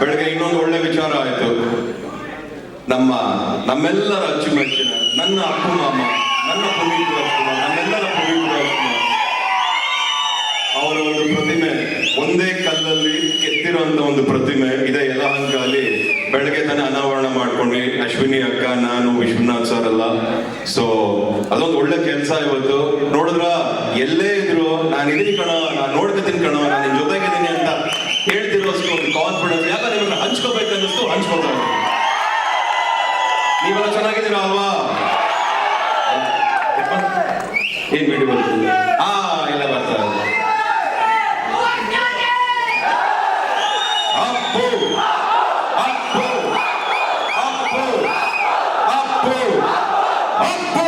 ಬೆಳಗ್ಗೆ ಇನ್ನೊಂದು ಒಳ್ಳೆ ವಿಚಾರ ಆಯಿತು. ನಮ್ಮ, ನಮ್ಮೆಲ್ಲರ ಅಚ್ಚುಮೆಚ್ಚಿನ, ನನ್ನ ಅಪ್ಪು ಮಾಮ, ನನ್ನ ಪುನೀತ್ ನಮ್ಮೆಲ್ಲರ ನನ್ನೆಲ್ಲರ ಪುನೀತ್ ಅವರ ಒಂದು ಪ್ರತಿಮೆ, ಒಂದೇ ಕಲ್ಲಲ್ಲಿ ಕೆತ್ತಿರುವಂತ ಒಂದು ಪ್ರತಿಮೆ, ಇದೆ ಯಲಹಂಕಲ್ಲಿ ಬೆಳಗ್ಗೆ ತಾನೆ ಅನಾವರಣ ಮಾಡ್ಕೊಂಡ್ವಿ. ಅಶ್ವಿನಿ ಅಕ್ಕ, ನಾನು, ವಿಶ್ವನಾಥ್ ಸರ್ ಅಲ್ಲ ಸೊ ಅದೊಂದು ಒಳ್ಳೆ ಕೆಲಸ ಇವತ್ತು. ನೋಡಿದ್ರ? ಎಲ್ಲೇ ಇದ್ರು ನಾನು ಇದೀನಿ ಕಣ, ನಾನು ನೋಡ್ತಿದ್ದೀನಿ ಕಣ, ನಾನು ಹೇಳ್ತಿರೋಷ್ಟು ಒಂದು ಕಾನ್ಫಿಡೆನ್ಸ್ ಯಾಕಂದ್ರೆ ನಿಮ್ಮನ್ನ ಹಂಚ್ಕೋಬೇಕನ್ನಿಸ್ತು ಹಂಚ್ಕೋತಾ ಇದ್ದೀನಿ ನೀವೆಲ್ಲ ಚೆನ್ನಾಗಿದ್ದೀರಾ ಅಲ್ವಾ ಏನ್ ವಿಡಿಯೋ ಬರ್ತಿದೆ ಹಾ ಇಲ್ಲ ಬರ್ತಾ ಇದೆ ಅಪ್ಪು ಅಪ್ಪು ಅಪ್ಪು ಅಪ್ಪು ಅಪ್ಪು